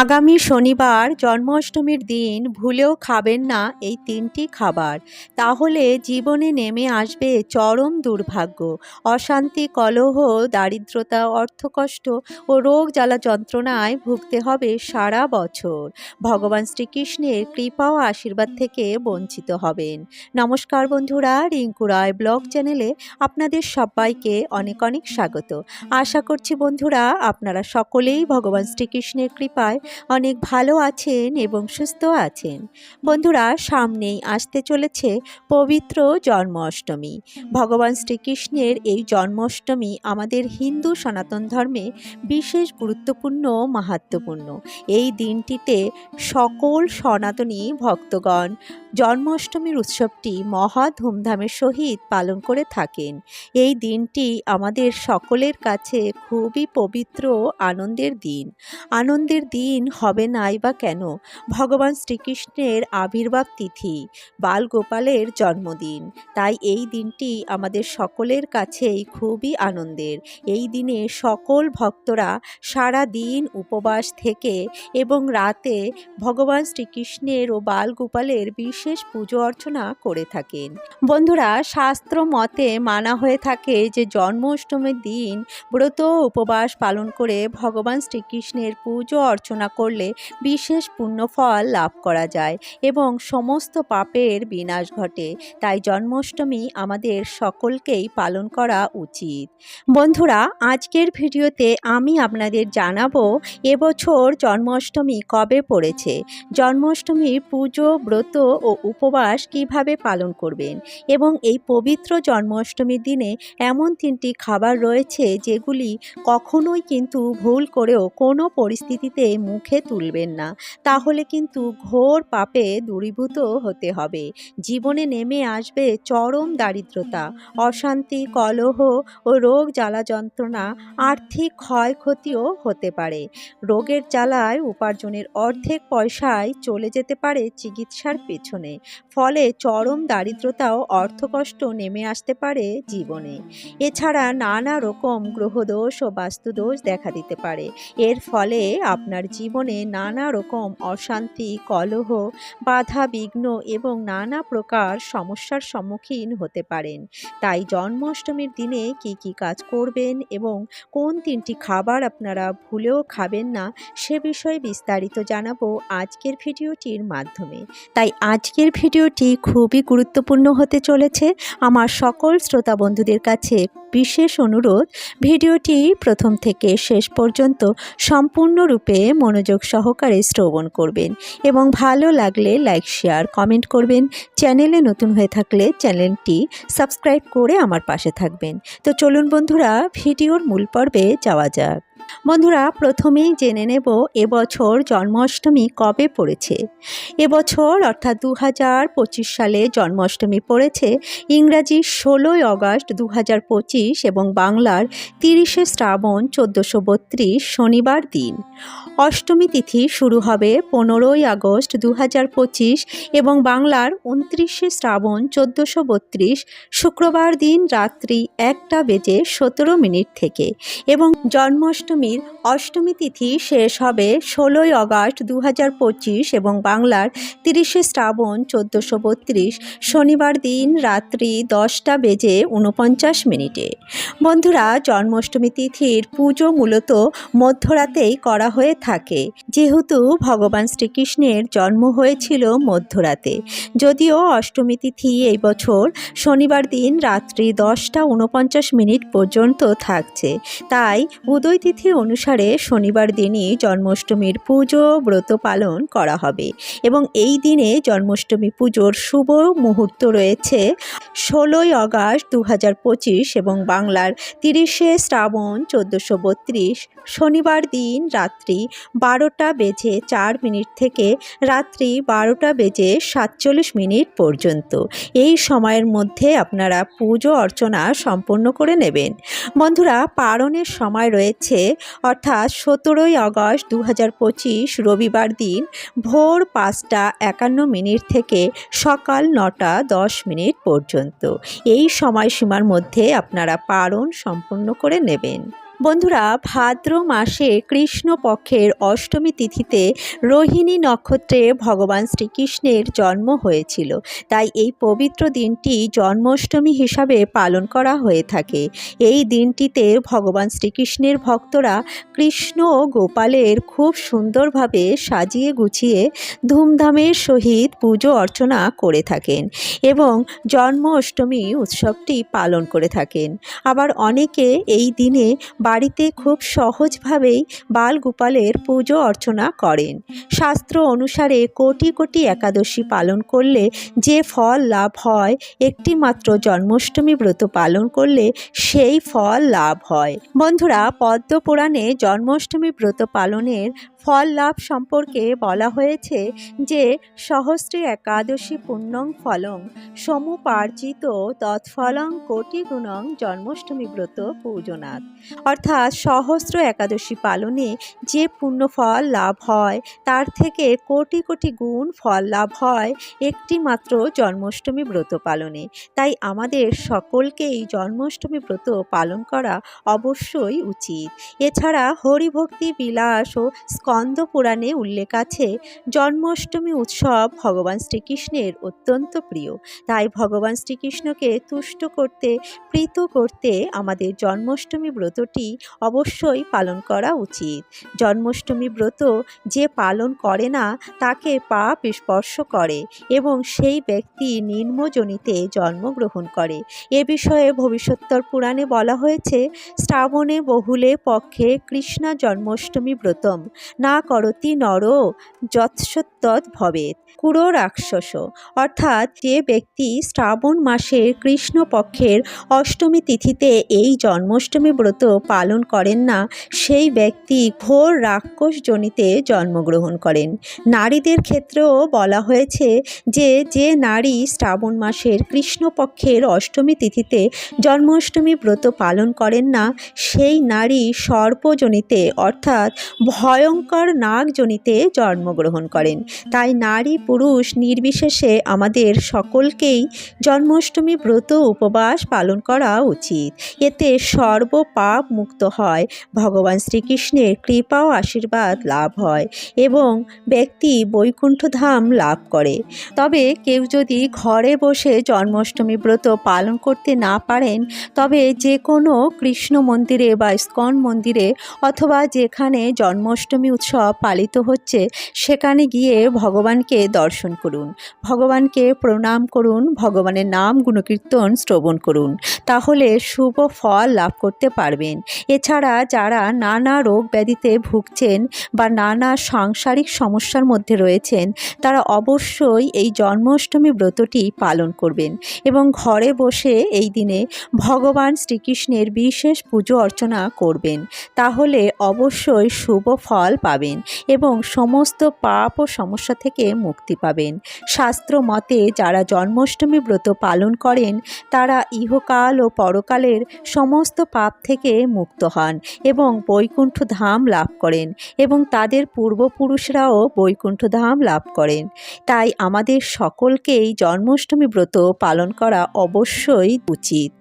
আগামী শনিবার জন্মাষ্টমীর দিন ভুলেও খাবেন না এই তিনটি খাবার। তাহলে জীবনে নেমে আসবে চরম দুর্ভাগ্য। অশান্তি, কলহ, দারিদ্রতা, অর্থকষ্ট ও রোগ জ্বালা যন্ত্রণায় ভুগতে হবে সারা বছর। ভগবান শ্রীকৃষ্ণের কৃপা ও আশীর্বাদ থেকে বঞ্চিত হবেন। নমস্কার বন্ধুরা, রিঙ্কু রায় ব্লগ চ্যানেলে আপনাদের সবাইকে অনেক অনেক স্বাগত। আশা করছি বন্ধুরা, আপনারা সকলেই ভগবান শ্রীকৃষ্ণের কৃপায় অনেক ভালো আছেন এবং সুস্থ আছেন। বন্ধুরা, সামনেই আসতে চলেছে পবিত্র জন্মাষ্টমী। ভগবান শ্রীকৃষ্ণের এই জন্মাষ্টমী আমাদের হিন্দু সনাতন ধর্মে বিশেষ গুরুত্বপূর্ণ মাহাত্মপূর্ণ এই দিনটিতে সকল সনাতনী ভক্তগণ জন্মাষ্টমীর উৎসবটি মহা ধুমধামের সহিত পালন করে থাকেন। এই দিনটি আমাদের সকলের কাছে খুবই পবিত্র, আনন্দের দিন। আনন্দের দিন হবে নাই বা কেন? ভগবান শ্রীকৃষ্ণের আবির্ভাব তিথি, বালগোপালের জন্মদিন। তাই এই দিনটি আমাদের সকলের কাছেই খুবই আনন্দের। এই দিনে সকল ভক্তরা সারা দিন উপবাস থেকে এবং রাতে ভগবান শ্রীকৃষ্ণের ও বালগোপালের বিশেষ পুজো অর্চনা করে থাকেন। বন্ধুরা, শাস্ত্র মতে মানা হয়ে থাকে যে জন্মাষ্টমীর দিন ব্রত উপবাস পালন করে ভগবান শ্রীকৃষ্ণের পুজো অর্চনা করলে বিশেষ পুণ্যফল লাভ করা যায় এবং সমস্ত পাপের বিনাশ ঘটে। তাই জন্মাষ্টমী আমাদের সকলকেই পালন করা উচিত। বন্ধুরা, আজকের ভিডিওতে আমি আপনাদের জানাব, এবছর জন্মাষ্টমী কবে পড়েছে? জন্মাষ্টমীর পুজো, ব্রত ও উপবাস কীভাবে পালন করবেন? এবং এই পবিত্র জন্মাষ্টমীর দিনে এমন তিনটি খাবার রয়েছে যেগুলি কখনোই কিন্তু ভুল করেও কোনো পরিস্থিতিতে মুখে তুলবেন না। তাহলে কিন্তু ঘোর পাপে দূরীভূত হতে হবে। জীবনে নেমে আসবে চরম দারিদ্রতা, অশান্তি, কলহ ও রোগ জ্বালা যন্ত্রণা, আর্থিক ক্ষয়ক্ষতিও হতে পারে। রোগের জ্বালায় উপার্জনের অর্ধেক পয়সায় চলে যেতে পারে চিকিৎসার পেছনে। ফলে চরম দারিদ্রতাও অর্থকষ্ট নেমে আসতে পারে জীবনে। এছাড়া নানা রকম গ্রহদোষ ও বাস্তুদোষ দেখা দিতে পারে। এর ফলে আপনার জীবনে নানা রকম অশান্তি, কলহ, বাধা বিঘ্ন এবং নানা প্রকার সমস্যার সম্মুখীন হতে পারেন। তাই জন্মাষ্টমীর দিনে কি কি কাজ করবেন এবং কোন তিনটি খাবার আপনারা ভুলেও খাবেন না, সে বিষয়ে বিস্তারিত জানাব আজকের ভিডিওটির মাধ্যমে। তাই আজকের ভিডিওটি খুবই গুরুত্বপূর্ণ হতে চলেছে। আমার সকল শ্রোতা বন্ধুদের কাছে বিশেষ অনুরোধ, ভিডিওটি প্রথম থেকে শেষ পর্যন্ত সম্পূর্ণরূপে মনোযোগ সহকারে শ্রবণ করবেন এবং ভালো লাগলে লাইক, শেয়ার, কমেন্ট করবেন। চ্যানেলে নতুন হয়ে থাকলে চ্যানেলটি সাবস্ক্রাইব করে আমার পাশে থাকবেন। তো চলুন বন্ধুরা, ভিডিওর মূল পর্বে যাওয়া যাক। বন্ধুরা, প্রথমেই জেনে নেব এবছর জন্মাষ্টমী কবে পড়েছে। এবছর অর্থাৎ দু হাজার পঁচিশ সালে জন্মাষ্টমী পড়েছে ইংরাজি ষোলোই আগস্ট দু হাজার পঁচিশ এবং বাংলার তিরিশে শ্রাবণ চোদ্দোশো বত্রিশ শনিবার দিন। অষ্টমী তিথি শুরু হবে পনেরোই আগস্ট দু হাজার পঁচিশ এবং বাংলার উনত্রিশে শ্রাবণ চোদ্দোশো বত্রিশ শুক্রবার দিন রাত্রি একটা বেজে সতেরো মিনিট থেকে এবং জন্মাষ্টমীর অষ্টমী তিথি শেষ হবে ষোলোই আগস্ট দু এবং বাংলার তিরিশে শ্রাবণ চোদ্দোশো বত্রিশ। শনিবার দিন রাত্রি দশটা বেজে উনপঞ্চাশ মিনিটে। বন্ধুরা, জন্মাষ্টমী তিথির পুজো মূলত মধ্যরাতেই করা হয়ে থাকে। যেহেতু ভগবান শ্রীকৃষ্ণের জন্ম হয়েছিল মধ্যরাতে, যদিও অষ্টমী তিথি এই বছর শনিবার দিন রাত্রি দশটা উনপঞ্চাশ মিনিট পর্যন্ত থাকছে। তাই উদয় তিথি অনুসারে শনিবার দিনই জন্মাষ্টমীর পুজো, ব্রত পালন করা হবে এবং এই দিনে জন্মাষ্টমী পুজোর শুভ মুহূর্ত রয়েছে ষোলোই অগাস্ট দু হাজার পঁচিশ এবং বাংলার তিরিশে শ্রাবণ চোদ্দোশো বত্রিশ। শনিবার দিন রাত্রি বারোটা বেজে চার মিনিট থেকে রাত্রি বারোটা বেজে সাতচল্লিশ মিনিট পর্যন্ত। এই সময়ের মধ্যে আপনারা পুজো অর্চনা সম্পন্ন করে নেবেন। বন্ধুরা পারণের সময় রয়েছে অর্থাৎ সতেরোই আগস্ট দু হাজার পঁচিশ রবিবার দিন ভোর পাঁচটা একান্ন মিনিট থেকে সকাল নটা দশ মিনিট পর্যন্ত। এই সময়সীমার মধ্যে আপনারা পারণ সম্পন্ন করে নেবেন। বন্ধুরা, ভাদ্র মাসে কৃষ্ণ পক্ষের অষ্টমী তিথিতে রোহিণী নক্ষত্রে ভগবান শ্রীকৃষ্ণের জন্ম হয়েছিল। তাই এই পবিত্র দিনটি জন্মাষ্টমী হিসাবে পালন করা হয়ে থাকে। এই দিনটিতে ভগবান শ্রীকৃষ্ণের ভক্তরা কৃষ্ণ ও গোপালের খুব সুন্দরভাবে সাজিয়ে গুছিয়ে ধুমধামের সহিত পুজো অর্চনা করে থাকেন এবং জন্ম অষ্টমী উৎসবটি পালন করে থাকেন। আবার অনেকে এই দিনে বাড়িতে খুব সহজভাবেই বালগোপালের পুজো অর্চনা করেন। শাস্ত্র অনুসারে কোটি কোটি একাদশী পালন করলে যে ফল লাভ হয় একটি মাত্র জন্মাষ্টমী ব্রত পালন করলে সেই ফল লাভ হয়। বন্ধুরা পদ্ম পুরাণে জন্মাষ্টমী ব্রত পালনের ফল লাভ সম্পর্কে বলা হয়েছে যে, সহস্রী একাদশী পুণ্যং ফলং সমুপার্জিত তৎফলং কোটি গুণং জন্মাষ্টমী ব্রত পূজনাথ। অর্থাৎ সহস্র একাদশী পালনে যে পুণ্যফল লাভ হয়, তার থেকে কোটি কোটি গুণ ফল লাভ হয় একটি মাত্র জন্মাষ্টমী ব্রত পালনে। তাই আমাদের সকলকেই জন্মাষ্টমী ব্রত পালন করা অবশ্যই উচিত। এছাড়া হরিভক্তি, বিলাস ও স্কন্দ পুরাণে উল্লেখ আছে, জন্মাষ্টমী উৎসব ভগবান শ্রীকৃষ্ণের অত্যন্ত প্রিয়। তাই ভগবান শ্রীকৃষ্ণকে তুষ্ট করতে, প্রীত করতে আমাদের জন্মাষ্টমী ব্রতটি অবশ্যই পালন করা উচিত। জন্মাষ্টমী ব্রত যে পালন করে না, তাকে পাপ স্পর্শ করে এবং সেই ব্যক্তি নিম্নজনিতে জন্মগ্রহণ করে। এ বিষয়ে ভবিষ্যত্তর পুরাণে বলা হয়েছে, শ্রাবণে বহুলে পক্ষে কৃষ্ণ জন্মাষ্টমী ব্রতম, না করতি নর যৎসত্তৎ ভবেত কুড়ো রাক্ষস। অর্থাৎ যে ব্যক্তি শ্রাবণ মাসের কৃষ্ণ পক্ষের অষ্টমী তিথিতে এই জন্মাষ্টমী ব্রত পালন করেন না, সেই ব্যক্তি ঘোর রাক্ষস জনিতে জন্মগ্রহণ করেন। নারীদের ক্ষেত্রেও বলা হয়েছে যে যে নারী শ্রাবণ মাসের কৃষ্ণপক্ষের অষ্টমী তিথিতে জন্মাষ্টমী ব্রত পালন করেন না, সেই নারী সর্পজনিতে অর্থাৎ ভয়ঙ্কর নাগজনিতে জন্মগ্রহণ করেন। তাই নারী পুরুষ নির্বিশেষে আমাদের সকলকেই জন্মাষ্টমী ব্রত উপবাস পালন করা উচিত। এতে সর্বপাপ মুক্ত হয়। ভগবান শ্রীকৃষ্ণের কৃপা ও আশীর্বাদ লাভ হয় এবং ব্যক্তি বৈকুণ্ঠ ধাম লাভ করে। তবে কেউ যদি ঘরে বসে জন্মাষ্টমী ব্রত পালন করতে না পারেন, তবে যে কোনো কৃষ্ণ মন্দিরে বা ইস্কন মন্দিরে অথবা যেখানে জন্মাষ্টমী উৎসব পালিত হচ্ছে, সেখানে গিয়ে ভগবানকে দর্শন করুন। ভগবানকে প্রণাম করুন, ভগবানের নাম গুণকীর্তন শ্রবণ করুন। তাহলে শুভ ফল লাভ করতে পারবেন। এছাড়া যারা নানা রোগ ব্যাধিতে ভুগছেন বা নানা সাংসারিক সমস্যার মধ্যে রয়েছেন, তারা অবশ্যই এই জন্মাষ্টমী ব্রতটি পালন করবেন এবং ঘরে বসে এই দিনে ভগবান শ্রীকৃষ্ণের বিশেষ পুজো অর্চনা করবেন। তাহলে অবশ্যই শুভ ফল পাবেন এবং সমস্ত পাপ ও সমস্যা থেকে মুক্তি পাবেন। শাস্ত্র মতে যারা জন্মাষ্টমী ব্রত পালন করেন, তারা ইহকাল ও পরকালের সমস্ত পাপ থেকে মুক্ত হন এবং বৈকুণ্ঠ ধাম লাভ করেন এবং তাদের পূর্বপুরুষরাও বৈকুণ্ঠ ধাম লাভ করেন। তাই আমাদের সকলকেই জন্মাষ্টমী ব্রত পালন করা অবশ্যই উচিত।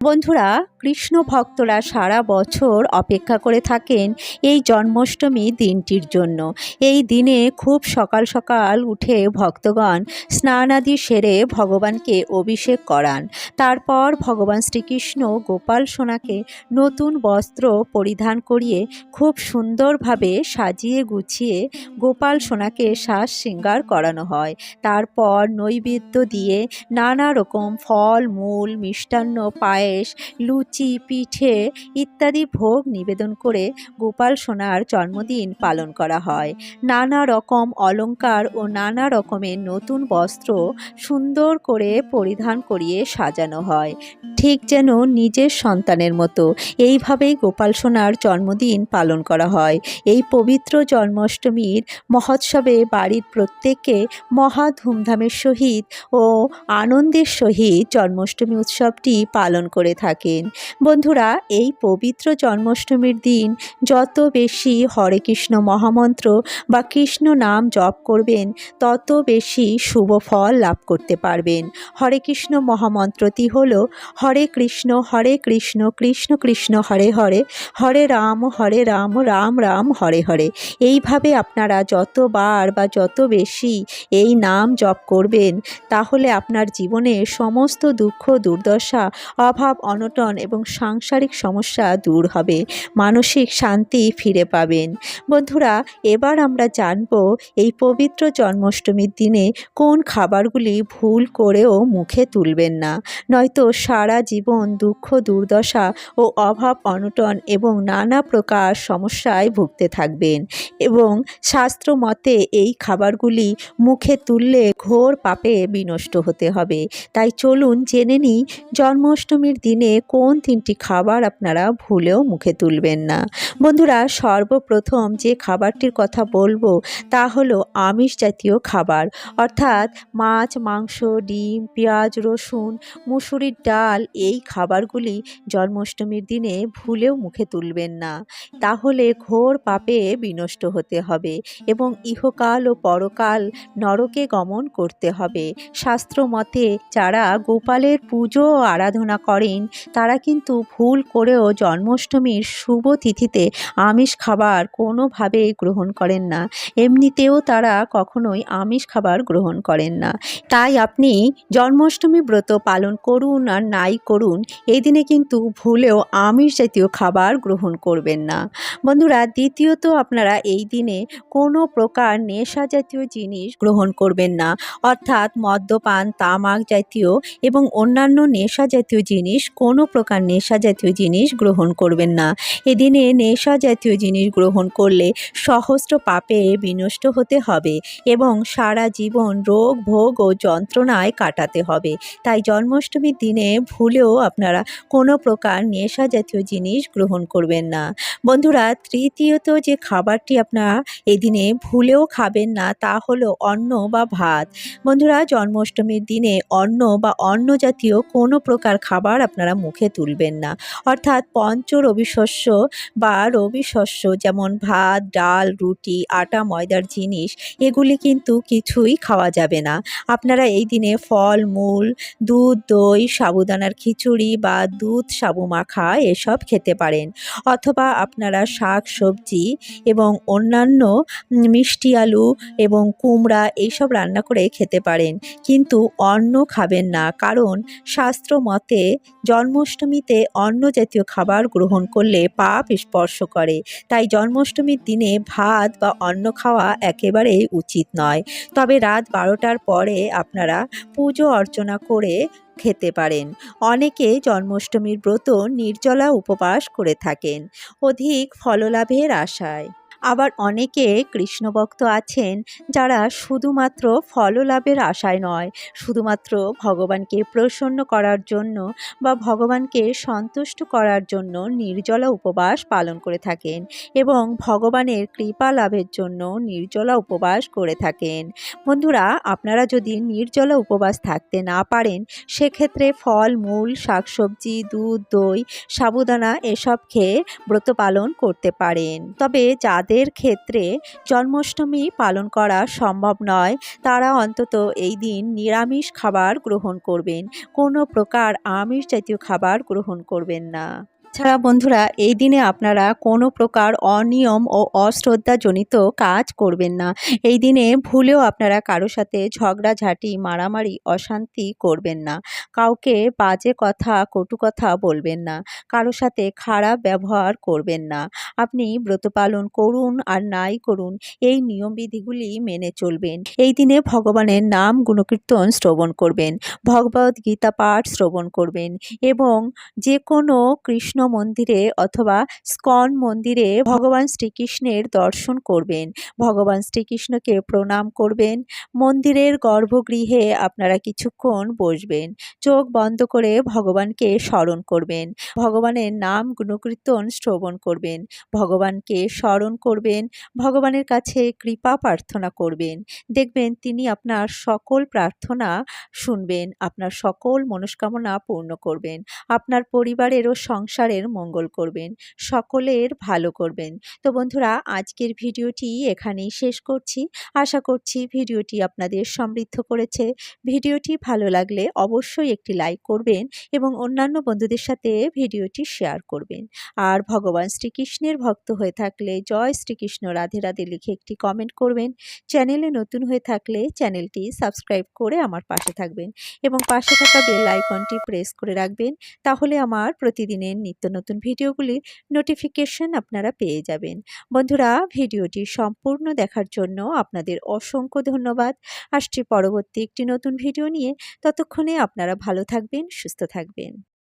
বন্ধুরা কৃষ্ণ ভক্তরা সারা বছর অপেক্ষা করে থাকেন এই জন্মাষ্টমী দিনটির জন্য। এই দিনে খুব সকাল সকাল উঠে ভক্তগণ স্নানাদি সেরে ভগবানকে অভিষেক করান। তারপর ভগবান শ্রীকৃষ্ণ গোপাল সোনাকে নতুন বস্ত্র পরিধান করিয়ে খুব সুন্দরভাবে সাজিয়ে গুছিয়ে গোপাল সোনাকে শ্বাস শৃঙ্গার করানো হয়। তারপর নৈবেদ্য দিয়ে নানা রকম ফল, মূল, মিষ্টান্ন, পায়েস, লুচি পিঠে ইত্যাদি ভোগ নিবেদন করে গোপাল সোনার জন্মদিন পালন করা হয়। নানা রকম অলংকার ও নানা রকমের নতুন বস্ত্র সুন্দর করে পরিধান করিয়ে সাজানো হয়। ঠিক যেন নিজের সন্তানের মতো। এইভাবেই গোপাল সোনার জন্মদিন পালন করা হয়। এই পবিত্র জন্মাষ্টমীর মহোৎসবে বাড়ির প্রত্যেককে মহা ধুমধামের সহিত ও আনন্দের সহিত জন্মাষ্টমী উৎসবটি পালন করে থাকেন। বন্ধুরা, এই পবিত্র জন্মাষ্টমীর দিন যত বেশি হরে কৃষ্ণ মহামন্ত্র বা কৃষ্ণ নাম জপ করবেন, তত বেশি শুভ ফল লাভ করতে পারবেন। হরে কৃষ্ণ মহামন্ত্রটি হল, হরে কৃষ্ণ হরে কৃষ্ণ কৃষ্ণ কৃষ্ণ, হরে হরে হরে রাম হরে রাম রাম রাম, হরে হরে। এইভাবে আপনারা যতবার বা যত বেশি এই নাম জপ করবেন, তাহলে আপনার জীবনে সমস্ত দুঃখ, দুর্দশা, অভাব, অনটন এবং সাংসারিক সমস্যা দূর হবে। মানসিক শান্তি ফিরে পাবেন। বন্ধুরা, এবার আমরা জানব এই পবিত্র জন্মাষ্টমীর দিনে কোন খাবারগুলি ভুল করেও মুখে তুলবেন না। নয়তো সারা জীবন দুঃখ, দুর্দশা ও অভাব, অনটন এবং নানা প্রকার সমস্যায় ভুগতে থাকবেন এবং শাস্ত্র মতে এই খাবারগুলি মুখে তুললে ঘোর পাপে বিনষ্ট হতে হবে। তাই চলুন জেনে নিই, জন্মাষ্টমীর দিনে কোন তিনটি খাবার আপনারা ভুলেও মুখে তুলবেন না। বন্ধুরা, সর্বপ্রথম যে খাবারটির কথা বলব, তা হলো আমিষ জাতীয় খাবার। অর্থাৎ মাছ, মাংস, ডিম, পেঁয়াজ, রসুন, মুসুরির ডাল, এই খাবারগুলি জন্মাষ্টমীর দিনে ভুলেও মুখে তুলবেন না। তাহলে ঘোর পাপে বিনষ্ট হতে হবে এবং ইহকাল ও পরকাল নরকে গমন করতে হবে। শাস্ত্র মতে যারা গোপালের পুজো আরাধনা করেন, তারা কিন্তু ভুল করেও জন্মাষ্টমীর শুভ তিথিতে আমিষ খাবার কোনোভাবেই গ্রহণ করেন না। এমনিতেও তারা কখনোই আমিষ খাবার গ্রহণ করেন না। তাই আপনি জন্মাষ্টমী ব্রত পালন করুন আর নাই করুন এই দিনে কিন্তু ভুলেও আমিষ জাতীয় খাবার গ্রহণ করবেন না। বন্ধুরা, দ্বিতীয়ত আপনারা এই দিনে কোনো প্রকার নেশা জাতীয় জিনিস গ্রহণ করবেন না। অর্থাৎ মদ্যপান, তামাক জাতীয় এবং অন্যান্য নেশা জাতীয় জিনিস কোনো প্রকার নেশা জাতীয় জিনিস গ্রহণ করবেন না। এদিনে নেশা জাতীয় জিনিস গ্রহণ করলে সহস্র পাপে বিনষ্ট হতে হবে এবং সারা জীবন রোগ, ভোগ ও যন্ত্রণায় কাটাতে হবে। তাই জন্মাষ্টমীর দিনে ভুলেও আপনারা কোনো প্রকার নেশা জাতীয় জিনিস গ্রহণ করবেন না। বন্ধুরা, তৃতীয়ত যে খাবারটি আপনারা এদিনে ভুলেও খাবেন না তা হলো অন্ন বা ভাত। বন্ধুরা, জন্মাষ্টমীর দিনে অন্ন বা অন্ন জাতীয় কোনো প্রকার খাবার আপনারা মুখে তুলবেন না। অর্থাৎ পঞ্চ রবি শস্য বা রবি শস্য যেমন ভাত, ডাল, রুটি, আটা, ময়দার জিনিস, এগুলি কিন্তু কিছুই খাওয়া যাবে না। আপনারা এই দিনে ফল, মূল, দুধ, দই, সাবুদানার খিচুড়ি বা দুধ সাবু মাখা এসব খেতে পারেন। অথবা আপনারা শাক সবজি এবং অন্যান্য মিষ্টি আলু এবং কুমড়া এইসব রান্না করে খেতে পারেন। কিন্তু অন্ন খাবেন না। কারণ শাস্ত্র মতে জন্মাষ্টমীতে অন্ন জাতীয় খাবার গ্রহণ করলে পাপ স্পর্শ করে। তাই জন্মাষ্টমীর দিনে ভাত বা অন্ন খাওয়া একেবারেই উচিত নয়। তবে রাত বারোটার পরে আপনারা পুজো অর্চনা করে খেতে পারেন। অনেকে জন্মাষ্টমীর ব্রত নির্জলা উপবাস করে থাকেন। অধিক ফললাভের আশায়। আবার অনেকে কৃষ্ণভক্ত আছেন যারা শুধুমাত্র ফললাভের আশায় নয়, শুধুমাত্র ভগবানকে প্রসন্ন করার জন্য বা ভগবানকে সন্তুষ্ট করার জন্য নির্জলা উপবাস পালন করে থাকেন এবং ভগবানের কৃপা লাভের জন্য নির্জলা উপবাস করে থাকেন। বন্ধুরা, আপনারা যদি নির্জলা উপবাস থাকতে না পারেন, সেক্ষেত্রে ফল, মূল, শাকসবজি, দুধ, দই, সাবুদানা এসব খেয়ে ব্রত পালন করতে পারেন। তবে যাদের ক্ষেত্রে জন্মাষ্টমী পালন করা সম্ভব নয়। তারা অন্তত এই দিন নিরামিষ খাবার গ্রহণ করবেন। কোনো প্রকার আমিষ জাতীয় খাবার গ্রহণ করবেন না। ছাড়া বন্ধুরা, এই দিনে আপনারা কোনো প্রকার অনিয়ম ও অশ্রদ্ধাজনিত কাজ করবেন না। এই দিনে ভুলেও আপনারা কারও সাথে ঝগড়াঝাঁটি, মারামারি, অশান্তি করবেন না। কাউকে বাজে কথা, কটু কথা বলবেন না। কারও সাথে খারাপ ব্যবহার করবেন না। আপনি ব্রত পালন করুন আর নাই করুন। এই নিয়মবিধিগুলি মেনে চলবেন। এই দিনে ভগবানের নাম গুণকীর্তন শ্রবণ করবেন। ভগবদ গীতা পাঠ শ্রবণ করবেন এবং যে কোনো কৃষ্ণ মন্দিরে অথবা স্কন মন্দিরে ভগবান শ্রীকৃষ্ণের দর্শন করবেন। ভগবান শ্রীকৃষ্ণকে প্রণাম করবেন। মন্দিরের গর্ভগৃহে আপনারা কিছুক্ষণ বসবেন। চোখ বন্ধ করে ভগবানকে স্মরণ করবেন। ভগবানের নাম গুণকীর্তন শ্রবণ করবেন। ভগবানকে স্মরণ করবেন। ভগবানের কাছে কৃপা প্রার্থনা করবেন। দেখবেন তিনি আপনার সকল প্রার্থনা শুনবেন। আপনার সকল মনস্কামনা পূর্ণ করবেন। আপনার পরিবারেরও ও সংসারের মঙ্গল করবেন, সকলের ভালো করবেন। তো বন্ধুরা, আজকের ভিডিওটি এখানেই শেষ করছি। আশা করছি ভিডিওটি আপনাদের সমৃদ্ধ করেছে। ভিডিওটি ভালো লাগলে অবশ্যই একটি লাইক করবেন এবং অন্যান্য বন্ধুদের সাথে ভিডিওটি শেয়ার করবেন। আর ভগবান শ্রীকৃষ্ণের ভক্ত হয়ে থাকলে, জয় শ্রীকৃষ্ণ, রাধে রাধে লিখে একটি কমেন্ট করবেন। চ্যানেলে নতুন হয়ে থাকলে চ্যানেলটি সাবস্ক্রাইব করে আমার পাশে থাকবেন এবং পাশে থাকা বেল আইকনটি প্রেস করে রাখবেন। তাহলে আমার প্রতিদিনের নিত্য নতুন ভিডিওগুলির নোটিফিকেশন আপনারা পেয়ে যাবেন। বন্ধুরা, ভিডিওটি সম্পূর্ণ দেখার জন্য আপনাদের অসংখ্য ধন্যবাদ। আসছি পরবর্তী একটি নতুন ভিডিও নিয়ে। ততক্ষণে আপনারা ভালো থাকবেন, সুস্থ থাকবেন।